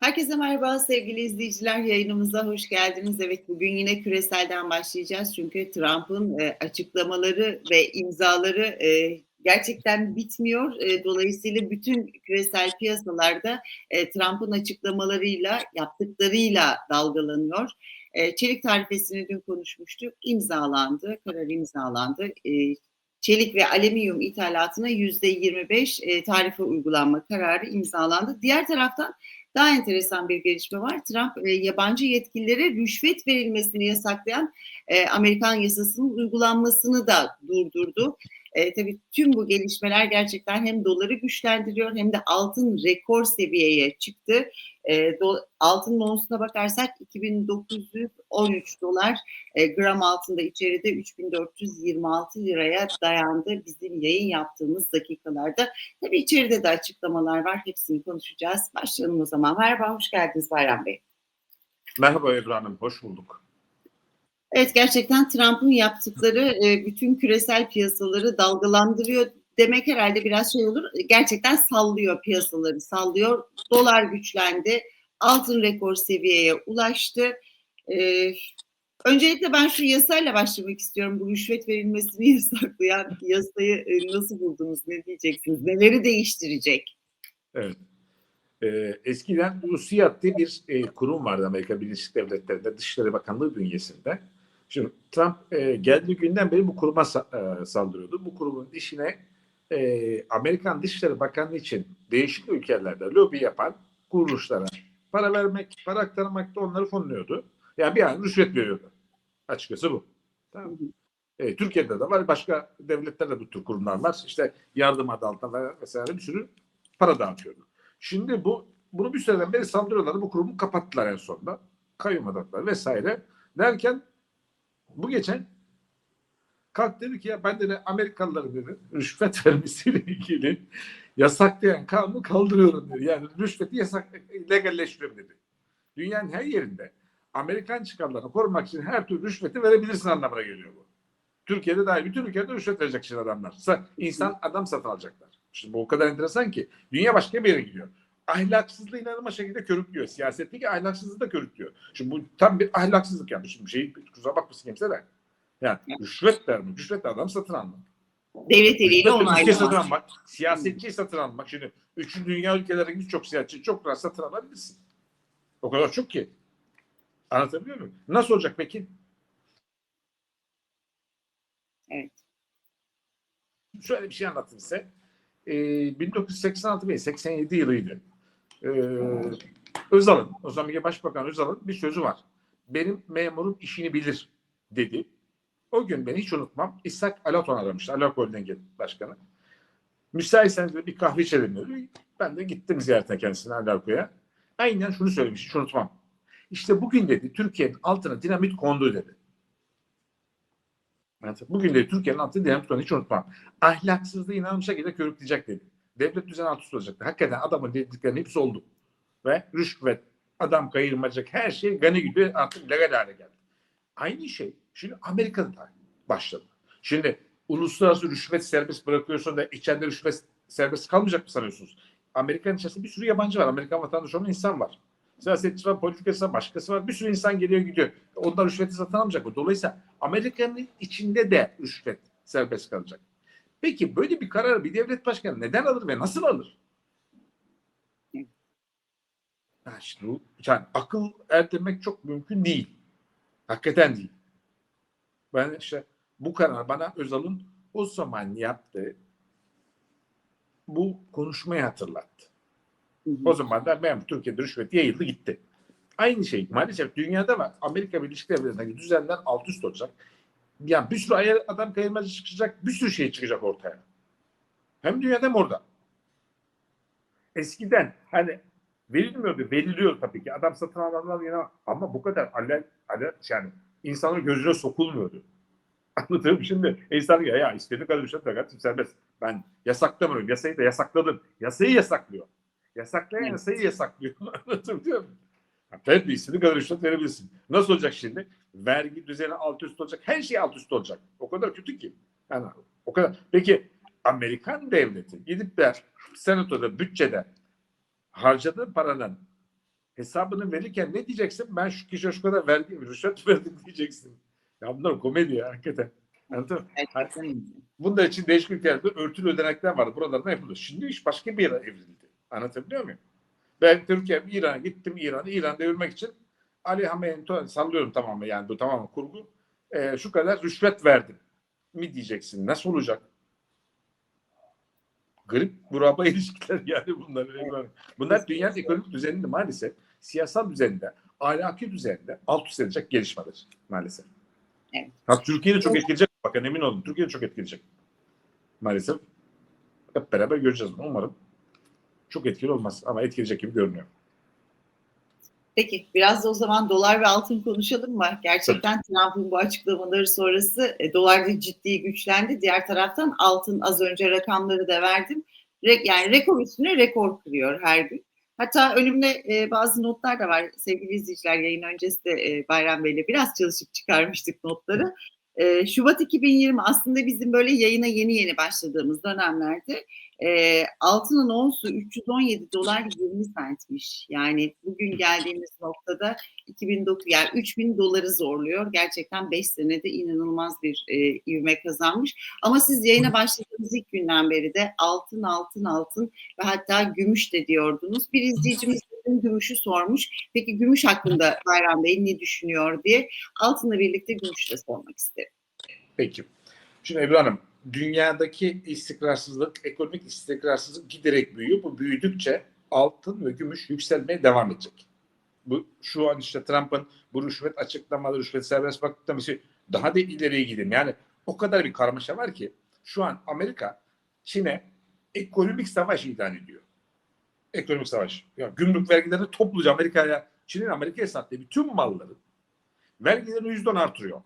Herkese merhaba sevgili izleyiciler. Yayınımıza hoş geldiniz. Evet bugün yine küreselden başlayacağız. Çünkü Trump'ın e, açıklamaları ve imzaları e, gerçekten bitmiyor. E, dolayısıyla bütün küresel piyasalarda e, Trump'ın açıklamalarıyla, yaptıklarıyla dalgalanıyor. E, çelik tarifesini dün konuşmuştuk. İmzalandı, karar imzalandı. E, çelik ve alüminyum ithalatına yüzde 25 e, tarife uygulanma kararı imzalandı. Diğer taraftan daha enteresan bir gelişme var. Trump e, yabancı yetkililere rüşvet verilmesini yasaklayan e, Amerikan yasasının uygulanmasını da durdurdu. E, tabii tüm bu gelişmeler gerçekten hem doları güçlendiriyor hem de altın rekor seviyeye çıktı. E, do, altın onsuna bakarsak 2913 dolar e, gram altında içeride 3426 liraya dayandı bizim yayın yaptığımız dakikalarda. Tabii içeride de açıklamalar var. Hepsini konuşacağız. Başlayalım o zaman. Merhaba, hoş geldiniz Bayram Bey. Merhaba Ebru Hanım, hoş bulduk. Evet gerçekten Trump'ın yaptıkları e, bütün küresel piyasaları dalgalandırıyor demek herhalde biraz şey olur. Gerçekten sallıyor piyasaları, sallıyor. Dolar güçlendi, altın rekor seviyeye ulaştı. Ee, öncelikle ben şu yasayla başlamak istiyorum. Bu rüşvet verilmesini yasaklayan yasayı e, nasıl buldunuz, ne diyeceksiniz? Neleri değiştirecek? Evet. Ee, eskiden Rusiyat diye bir e, kurum vardı Amerika Birleşik Devletleri'nde Dışişleri Bakanlığı bünyesinde. Şimdi Trump e, geldiği günden beri bu kuruma sa- e, saldırıyordu. Bu kurumun işine e, Amerikan Dışişleri Bakanlığı için değişik ülkelerde lobi yapan kuruluşlara para vermek, para aktarmak da onları fonluyordu. Yani bir an rüşvet veriyordu. Açıkçası bu. Tamam. E, Türkiye'de de var. Başka devletlerde bu tür kurumlar var. İşte yardım adı altında vesaire bir sürü para dağıtıyordu. Şimdi bu bunu bir süreden beri saldırıyorlar. Bu kurumu kapattılar en sonunda. Kayyum adadılar vesaire. Derken bu geçen kalk dedi ki ya ben de Amerikalıların dedi rüşvet vermesiyle ilgili yasaklayan kanunu kaldırıyorum dedi. Yani rüşveti yasak legalleştiriyorum dedi. Dünyanın her yerinde Amerikan çıkarlarını korumak için her türlü rüşveti verebilirsin anlamına geliyor bu. Türkiye'de dahil bütün ülkelerde rüşvet verecek şimdi adamlar. İnsan adam satın alacaklar. Şimdi bu o kadar enteresan ki dünya başka bir yere gidiyor. Ahlaksızlığı inanılmaz şekilde körüklüyor. Siyasetteki ahlaksızlığı da körüklüyor. Şimdi bu tam bir ahlaksızlık yapmış. Şimdi şey kusura bakmasın kimse de. Yani rüşvet vermek, rüşvet adam satın almak. Devlet eliyle Ülke satın onaylamak. almak, siyasetçi satın almak. Şimdi üçüncü dünya ülkelerinde birçok siyasetçi çok rahat satın alabilirsin. O kadar çok ki. Anlatabiliyor muyum? Nasıl olacak peki? Evet. Şöyle bir şey anlatayım size. Ee, 1986 veya 87 yılıydı. Ee, Özal'ın, zamanki Başbakan Özal'ın bir sözü var. Benim memurum işini bilir dedi. O gün beni hiç unutmam. İshak Alaton aramıştı. Alak Holding'in başkanı. Müsaitseniz de bir kahve içelim dedi. Ben de gittim ziyaretine kendisine Alako'ya. Aynen şunu söylemiş, hiç unutmam. İşte bugün dedi Türkiye'nin altına dinamit kondu dedi. Bugün de Türkiye'nin altına dinamit kondu hiç unutmam. Ahlaksızlığı inanılmış şekilde körükleyecek dedi. Devlet düzeni alt üst olacaktı. Hakikaten adamın dediklerinin hepsi oldu. Ve rüşvet, adam kayırmacak her şey gani gibi artık legal hale geldi. Aynı şey şimdi Amerika'da da başladı. Şimdi uluslararası rüşvet serbest bırakıyorsun da içeride rüşvet serbest kalmayacak mı sanıyorsunuz? Amerika'nın içerisinde bir sürü yabancı var. Amerikan vatandaşı olan insan var. Siyasetçi var, politikası var, başkası var. Bir sürü insan geliyor gidiyor. Onlar rüşveti satın almayacak mı? Dolayısıyla Amerika'nın içinde de rüşvet serbest kalacak. Peki böyle bir kararı bir devlet başkanı neden alır ve nasıl alır? İşte bu, yani akıl erdirmek çok mümkün değil. Hakikaten değil. Ben işte bu karar bana Özal'ın o zaman yaptığı bu konuşmayı hatırlattı. Hı hı. O zaman da ben Türkiye'de rüşvet yayıldı gitti. Aynı şey maalesef dünyada var. Amerika Birleşik Devletleri'ndeki düzenler alt üst olacak. Yani bir sürü adam kayırmacı çıkacak, bir sürü şey çıkacak ortaya. Hem dünyada hem orada. Eskiden hani verilmiyordu, veriliyor tabii ki. Adam satın alanlar yine ama bu kadar alel, alel yani insanın gözüne sokulmuyordu. Anlatıyorum şimdi insan ya, ya istediği kadar rüşvet ver kardeşim serbest. Ben yasaklamıyorum. Yasayı da yasakladım. Yasayı yasaklıyor. Yasaklayan yasayı yasaklıyor. Anlatabiliyor muyum? Ha, Tabii istediği kadar rüşvet verebilirsin. Nasıl olacak şimdi? Vergi düzeni alt üst olacak. Her şey alt üst olacak. O kadar kötü ki. Yani o kadar. Peki Amerikan devleti gidip de senatoda bütçede harcadığı paranın hesabını verirken ne diyeceksin? Ben şu kişiye şu kadar vergi, rüşvet verdim diyeceksin. Ya bunlar komedi ya hakikaten. Anladın mı? İyi. Bunlar için değişik ülkelerde örtülü ödenekler vardı. Buralarda yapılıyor. Şimdi iş başka bir yere evrildi. Anlatabiliyor muyum? Ben Türkiye, İran'a gittim İran'ı. İran'ı devirmek için Ali Hamene'yi sallıyorum tamamen yani bu tamamen kurgu. Ee, şu kadar rüşvet verdim mi diyeceksin. Nasıl olacak? Garip buraba ilişkiler yani bunlar. Bunlar dünyanın ekonomik düzeninde maalesef siyasal düzeninde, ahlaki düzeninde alt üst edecek gelişmeler maalesef. Evet. Ha, Türkiye'de çok etkileyecek. Bakın emin olun Türkiye'de çok etkileyecek. Maalesef. Hep beraber göreceğiz bunu. Umarım çok etkili olmaz ama etkileyecek gibi görünüyor. Peki biraz da o zaman dolar ve altın konuşalım mı? Gerçekten Trump'ın bu açıklamaları sonrası e, dolar da ciddi güçlendi. Diğer taraftan altın az önce rakamları da verdim. Re, yani rekor üstüne rekor kırıyor her gün. Hatta önümde e, bazı notlar da var sevgili izleyiciler. Yayın öncesi de e, Bayram Bey'le biraz çalışıp çıkarmıştık notları. E, Şubat 2020 aslında bizim böyle yayına yeni yeni başladığımız dönemlerde e, altının onsu 317 dolar 20 centmiş. Yani bugün geldiğimiz noktada 2009 yani 3000 doları zorluyor. Gerçekten 5 senede inanılmaz bir e, ivme kazanmış. Ama siz yayına başladığınız ilk günden beri de altın altın altın ve hatta gümüş de diyordunuz. Bir izleyicimiz dün gümüşü sormuş. Peki gümüş hakkında Bayram Bey ne düşünüyor diye altınla birlikte gümüşü de sormak isterim. Peki. Şimdi Ebru Hanım, dünyadaki istikrarsızlık, ekonomik istikrarsızlık giderek büyüyor. Bu büyüdükçe altın ve gümüş yükselmeye devam edecek. Bu şu an işte Trump'ın bu rüşvet açıklamaları, rüşvet serbest bırakması daha da ileriye gideyim. Yani o kadar bir karmaşa var ki şu an Amerika Çin'e ekonomik savaş ilan ediyor. Ekonomik savaş. Ya gümrük vergilerini topluca Amerika'ya, Çin'in Amerika'ya sattığı bütün malların vergilerini yüzden artırıyor.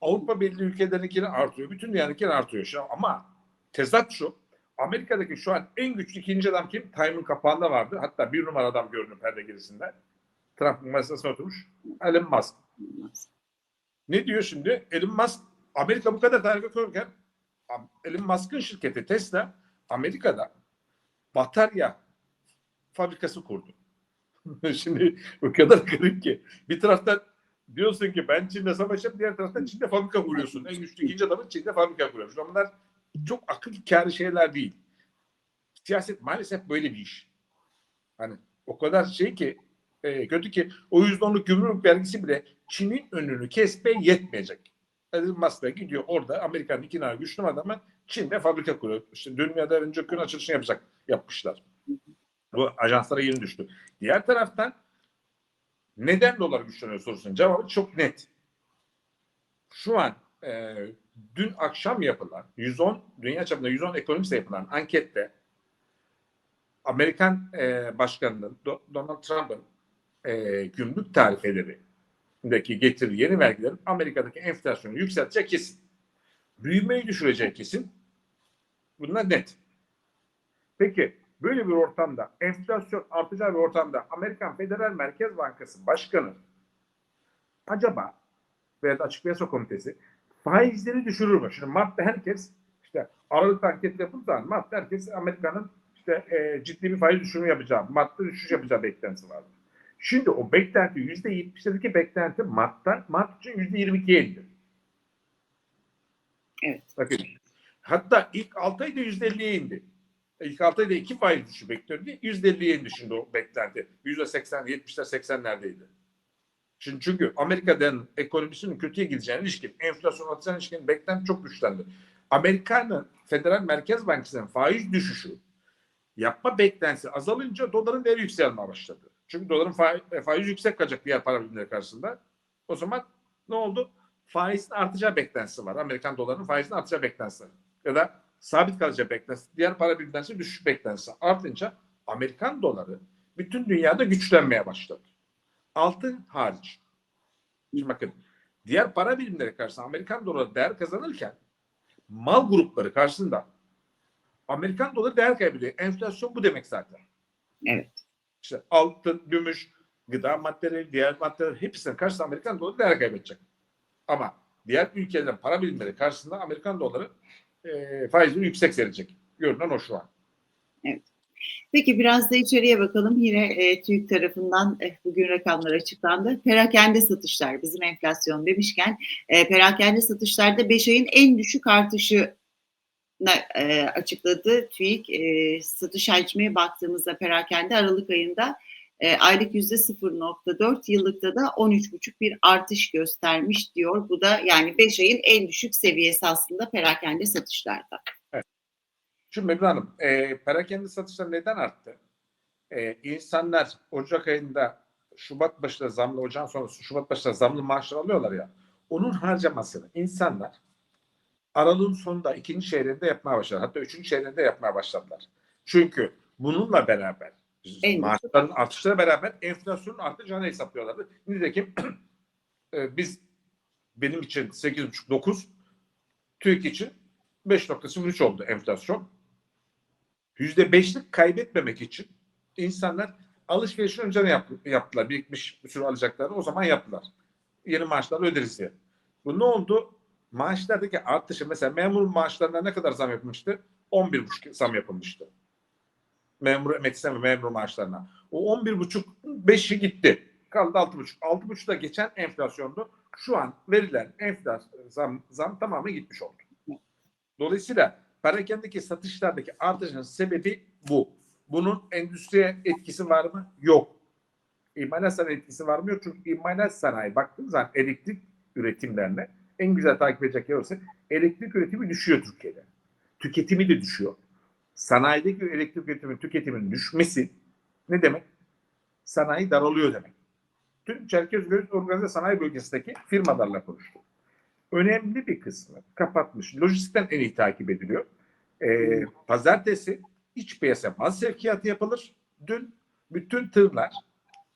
Avrupa Birliği ülkelerinkini artıyor. Bütün dünyanınkini artıyor. Şu. Ama tezat şu. Amerika'daki şu an en güçlü ikinci adam kim? Time'ın kapağında vardı. Hatta bir numara adam görünüyor perde gerisinde. Trump'ın masasına oturmuş. Elon Musk. Ne diyor şimdi? Elon Musk Amerika bu kadar tarih koyarken Elon Musk'ın şirketi Tesla Amerika'da batarya fabrikası kurdu. şimdi o kadar garip ki. Bir taraftan diyorsun ki ben Çin'de savaşacağım diğer taraftan Çin'de fabrika kuruyorsun. En güçlü ikinci adamın Çin'de fabrika kuruyor. Bunlar çok akıl kârı şeyler değil. Siyaset maalesef böyle bir iş. Hani o kadar şey ki e, kötü ki o yüzden onluk gümrük vergisi bile Çin'in önünü kesmeye yetmeyecek. Elon Musk gidiyor orada Amerika'nın iki tane güçlü adamı Çin'de fabrika kuruyor. İşte dünyada önce gün açılışını yapacak yapmışlar. Bu ajanslara yeni düştü. Diğer taraftan neden dolar güçleniyor sorusunun cevabı çok net. Şu an e, dün akşam yapılan 110 dünya çapında 110 ekonomiste yapılan ankette Amerikan e, başkanının Donald Trump'ın e, gümrük tarifelerindeki getirdiği yeni vergilerin Amerika'daki enflasyonu yükseltecek kesin. Büyümeyi düşürecek kesin. Bunlar net. Peki böyle bir ortamda enflasyon artacağı bir ortamda Amerikan Federal Merkez Bankası Başkanı acaba veya da Açık Piyasa Komitesi faizleri düşürür mü? Şimdi Mart'ta herkes işte Aralık'ta anket yapıldığı zaman Mart'ta herkes Amerika'nın işte e, ciddi bir faiz düşürümü yapacağı, Mart'ta düşüş yapacağı beklentisi vardı. Şimdi o beklenti yüzde yetmişteki beklenti Mart'ta Mart için yüzde yirmi ikiye indi. Evet. Bakın. Hatta ilk 6 ayda yüzde elliye indi. İlk 6 ayda iki faiz düşüşü bekliyordu diye yüzde elliye indi şimdi o beklenti. Yüzde seksen, yetmişler, seksenlerdeydi. Şimdi çünkü Amerika'dan ekonomisinin kötüye gideceğine ilişkin, enflasyon atacağına ilişkin beklenti çok güçlendi. Amerika'nın Federal Merkez Bankası'nın faiz düşüşü yapma beklentisi azalınca doların değeri yükselmeye başladı. Çünkü doların faiz, faiz yüksek kalacak diğer para birimleri karşısında. O zaman ne oldu? Faizin artacağı beklentisi var. Amerikan dolarının faizin artacağı beklentisi. Ya da sabit kalacağı beklentisi. Diğer para birimlerinin düşüş beklentisi artınca Amerikan doları bütün dünyada güçlenmeye başladı. Altın hariç. Şimdi bakın diğer para birimleri karşısında Amerikan doları değer kazanırken mal grupları karşısında Amerikan doları değer kaybediyor. Enflasyon bu demek zaten. Evet. İşte altın, gümüş, gıda maddeleri, diğer maddeler hepsinin karşısında Amerikan doları değer kaybedecek. Ama diğer ülkelerin para birimleri karşısında Amerikan doları e, faizini yüksek seyredecek. Görünen o şu an. Evet. Peki biraz da içeriye bakalım. Yine e, TÜİK tarafından e, bugün rakamlar açıklandı. Perakende satışlar bizim enflasyon demişken e, perakende satışlarda 5 ayın en düşük artışı e, açıkladı TÜİK. E, satış hacmi baktığımızda perakende Aralık ayında e, aylık yüzde 0.4 yıllıkta da 13.5 bir artış göstermiş diyor. Bu da yani 5 ayın en düşük seviyesi aslında perakende satışlarda. Şimdi Mevla Hanım, e, perakende satışlar neden arttı? E, insanlar Ocak ayında Şubat başında zamlı, Ocağın sonrası Şubat başında zamlı maaşlar alıyorlar ya. Onun harcamasını insanlar Aralık'ın sonunda ikinci çeyreğinde yapmaya başladılar. Hatta üçüncü çeyreğinde yapmaya başladılar. Çünkü bununla beraber En maaşların artışları beraber enflasyonun artacağını hesaplıyorlardı. Nitekim e, biz benim için 8,5-9 TÜİK için 5.03 oldu enflasyon. %5'lik kaybetmemek için insanlar alışverişi önceden yap, yaptılar. Birikmiş bir sürü alacaklarını o zaman yaptılar. Yeni maaşlar öderiz diye. Bu ne oldu? Maaşlardaki artışı mesela memur maaşlarına ne kadar zam yapılmıştı? 11,5 zam yapılmıştı. Memur emeklisine ve memur maaşlarına. O 11,5 5'i gitti. Kaldı 6,5. 6,5 da geçen enflasyondu. Şu an verilen enflasyon zam, zam tamamı gitmiş oldu. Dolayısıyla perakendeki satışlardaki artışın sebebi bu. Bunun endüstriye etkisi var mı? Yok. İmalat sanayi etkisi var mı? Yok. Çünkü imalat sanayi baktığınız zaman elektrik üretimlerine en güzel takip edecek yer olsa elektrik üretimi düşüyor Türkiye'de. Tüketimi de düşüyor. Sanayideki elektrik üretimi tüketiminin düşmesi ne demek? Sanayi daralıyor demek. Tüm Çerkezköy Organize Sanayi Bölgesi'ndeki firmalarla konuştuk önemli bir kısmı kapatmış. Lojistikten en iyi takip ediliyor. Ee, pazartesi iç piyasa mal sevkiyatı yapılır. Dün bütün tırlar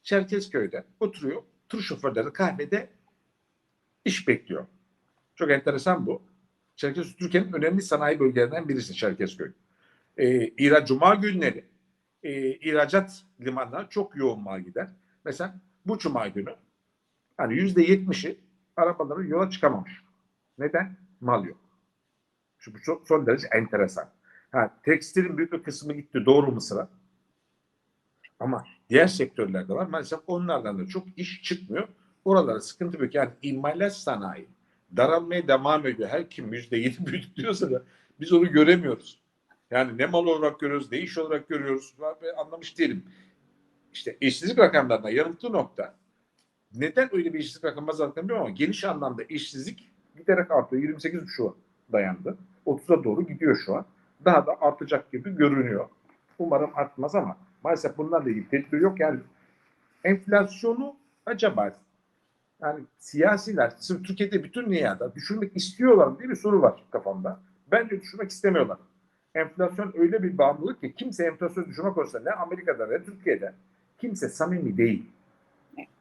Çerkezköy'de oturuyor. Tır şoförleri kahvede iş bekliyor. Çok enteresan bu. Çerkezköy Türkiye'nin önemli sanayi bölgelerinden birisi Çerkezköy. Ee, İra Cuma günleri e, ihracat limanına çok yoğun mal gider. Mesela bu Cuma günü hani yüzde yetmişi arabaları yola çıkamamış. Neden? Mal yok. Şu bu çok son derece enteresan. Ha, tekstilin büyük bir kısmı gitti. Doğru mu sıra? Ama diğer sektörlerde var. Maalesef onlardan da çok iş çıkmıyor. Oralara sıkıntı büyük. Yani imalat sanayi daralmaya devam ediyor. Her kim yüzde yedi büyüdük diyorsa da biz onu göremiyoruz. Yani ne mal olarak görüyoruz, ne iş olarak görüyoruz. Ben anlamış değilim. İşte işsizlik rakamlarında yanılttığı nokta neden öyle bir işsizlik rakamı azalttığını bilmiyorum ama geniş anlamda işsizlik giderek artıyor. 28 şu dayandı. 30'a doğru gidiyor şu an. Daha da artacak gibi görünüyor. Umarım artmaz ama maalesef bunlarla ilgili tedbir yok. Yani enflasyonu acaba yani siyasiler Türkiye'de bütün dünyada düşürmek istiyorlar diye bir soru var kafamda. Bence düşürmek istemiyorlar. Enflasyon öyle bir bağımlılık ki kimse enflasyonu düşürmek olsa ne Amerika'da ne Türkiye'de kimse samimi değil.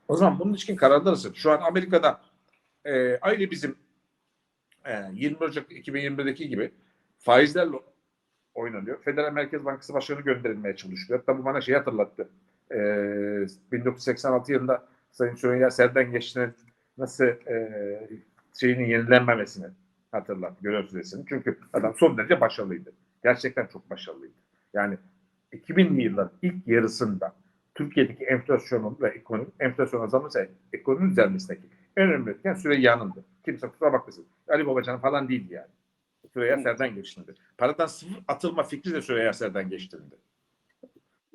O zaman bunun için kararlar alsın. Şu an Amerika'da e, aynı bizim e, 20 Ocak 2021'deki gibi faizlerle oynanıyor. Federal Merkez Bankası Başkanı gönderilmeye çalışıyor. Hatta bu bana şey hatırlattı. E, 1986 yılında Sayın Süreyya Serden Geçti'nin nasıl e, şeyinin yenilenmemesini hatırlattı görev süresini. Çünkü adam son derece başarılıydı. Gerçekten çok başarılıydı. Yani 2000'li yılların ilk yarısında Türkiye'deki enflasyonun ve ekonomi, enflasyon azalması ekonomi düzelmesindeki en önemli etken Süreyya'nındı. Kimse kusura bakmasın. Ali Babacan falan değildi yani. Süreyya Serden geçtirildi. Paradan sıfır atılma fikri de Süreyya Serden geçtirildi.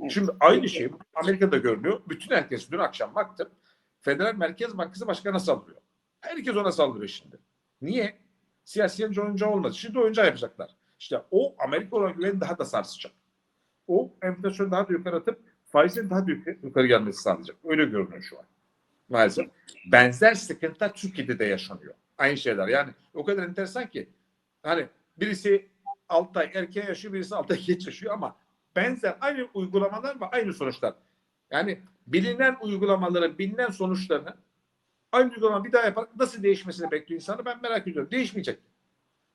Evet. Şimdi aynı şey Amerika'da görülüyor. Bütün herkes dün akşam baktım. Federal Merkez Bankası Başkanı saldırıyor. Herkes ona saldırıyor şimdi. Niye? Siyasi oyuncağı olmadı. Şimdi oyuncağı yapacaklar. İşte o Amerika olan güveni daha da sarsacak. O enflasyonu daha da yukarı atıp faizin daha büyük yukarı gelmesi sağlayacak. Öyle görünüyor şu an. Maalesef. Benzer sıkıntılar Türkiye'de de yaşanıyor. Aynı şeyler. Yani o kadar enteresan ki hani birisi 6 ay erken yaşıyor, birisi 6 ay geç yaşıyor ama benzer aynı uygulamalar ve aynı sonuçlar. Yani bilinen uygulamaların bilinen sonuçlarını aynı uygulama bir daha yaparak nasıl değişmesini bekliyor insanı ben merak ediyorum. Değişmeyecek.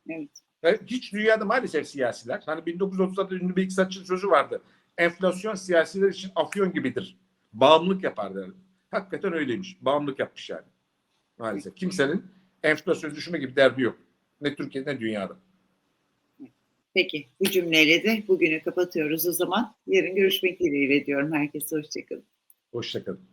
Evet. Yani hiç dünyada maalesef siyasiler hani 1930'larda ünlü bir iktisatçı sözü vardı enflasyon siyasiler için afyon gibidir. Bağımlılık yapar derdi. Hakikaten öyleymiş. Bağımlılık yapmış yani. Maalesef. Kimsenin enflasyon düşürme gibi derdi yok. Ne Türkiye'de ne dünyada. Peki bu cümleyle de bugünü kapatıyoruz o zaman. Yarın görüşmek dileğiyle diyorum. Herkese hoşçakalın. Hoşçakalın.